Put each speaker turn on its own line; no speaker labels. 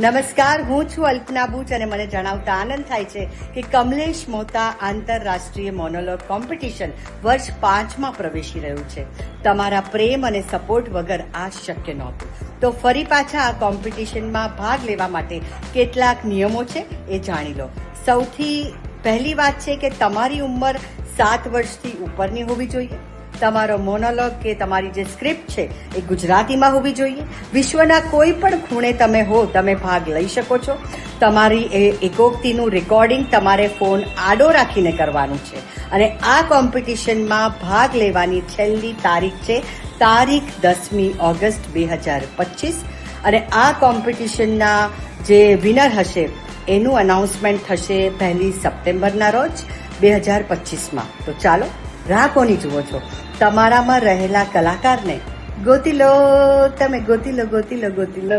નમસ્કાર, હું છું અલ્પના બુચ અને મને જણાવતા આનંદ થાય છે કે કમલેશ મોતા આંતરરાષ્ટ્રીય મોનોલોગ કોમ્પિટિશન વર્ષ પાંચમાં પ્રવેશી રહ્યું છે. તમારા પ્રેમ અને સપોર્ટ વગર આ શક્ય નહોતું. તો ફરી પાછા આ કોમ્પિટિશનમાં ભાગ લેવા માટે કેટલાક નિયમો છે એ જાણી લો. સૌથી પહેલી વાત છે કે તમારી ઉંમર સાત વર્ષથી ઉપરની હોવી જોઈએ. તમારો મોનોલોગ કે તમારી જે સ્ક્રિપ્ટ છે એ ગુજરાતીમાં હોવી જોઈએ. વિશ્વના કોઈ પણ ખૂણે તમે હો, તમે ભાગ લઈ શકો છો. તમારી એ એકોક્તિનું રેકોર્ડિંગ તમારે ફોન આડો રાખીને કરવાનું છે. અને આ કોમ્પિટિશનમાં ભાગ લેવાની છેલ્લી તારીખ છે તારીખ દસમી ઓગસ્ટ બે હજાર પચીસ. અને આ કોમ્પિટિશનના જે વિનર હશે, એનું અનાઉન્સમેન્ટ થશે પહેલી સપ્ટેમ્બરના રોજ બે હજાર પચીસમાં. તો ચાલો રાહ કોની જુઓ છો? તમારામાં રહેલા કલાકારને ગોતી લો તમે ગોતી લો ગોતી લો ગોતી લો.